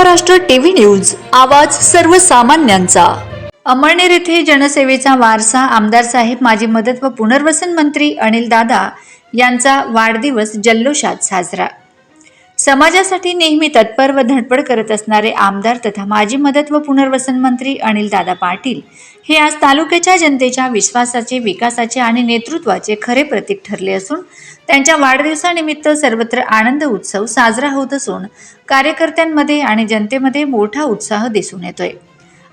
Maharashtra TV news आवाज सर्वसामान्यांचा. अमळनेर येथे जनसेवेचा वारसा आमदार साहेब माजी मदत व पुनर्वसन मंत्री अनिल दादा यांचा वाढदिवस जल्लोषात साजरा. समाजासाठी नेहमी तत्पर व धडपड करत असणारे आमदार तथा माजी मदत व पुनर्वसन मंत्री अनिल दादा पाटील हे आज तालुक्याच्या जनतेच्या विश्वासाचे विकासाचे आणि नेतृत्वाचे खरे प्रतीक ठरले असून त्यांच्या वाढदिवसानिमित्त सर्वत्र आनंद उत्सव साजरा होत असून कार्यकर्त्यांमध्ये आणि जनतेमध्ये मोठा उत्साह दिसून येतोय.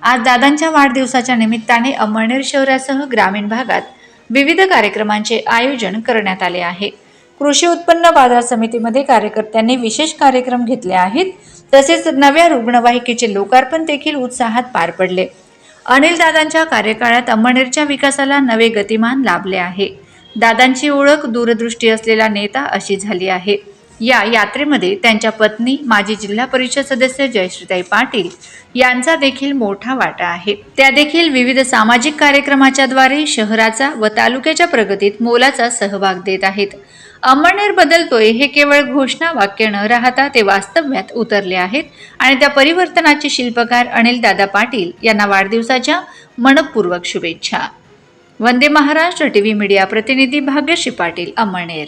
आज दादांच्या वाढदिवसाच्या निमित्ताने अमळनेर शहरासह ग्रामीण भागात विविध कार्यक्रमांचे आयोजन करण्यात आले आहे. कृषी उत्पन्न बाजार समितीमध्ये कार्यकर्त्यांनी विशेष कार्यक्रम घेतले आहेत. तसेच नव्या रुग्णवाहिकेचे लोकार्पण देखील उत्साहात पार पडले. अनिल दादांच्या कार्यकाळात अमळनेरच्या विकासाला नवे गतिमान लाभले आहे. दादांची ओळख दूरदृष्टी असलेला नेता अशी झाली आहे. या यात्रेमध्ये त्यांच्या पत्नी माजी जिल्हा परिषद सदस्य जयश्रीताई पाटील यांचा देखील मोठा वाटा आहे. त्या देखील विविध सामाजिक कार्यक्रमाच्याद्वारे शहराचा व तालुक्याच्या प्रगतीत मोलाचा सहभाग देत आहेत. अमळनेर बदलतोय हे केवळ घोषणा वाक्य न राहता ते वास्तव्यात उतरले आहेत आणि त्या परिवर्तनाचे शिल्पकार अनिल दादा पाटील यांना वाढदिवसाच्या मनपूर्वक शुभेच्छा. वंदे महाराष्ट्र टीव्ही मीडिया प्रतिनिधी भाग्यश्री पाटील अमळनेर.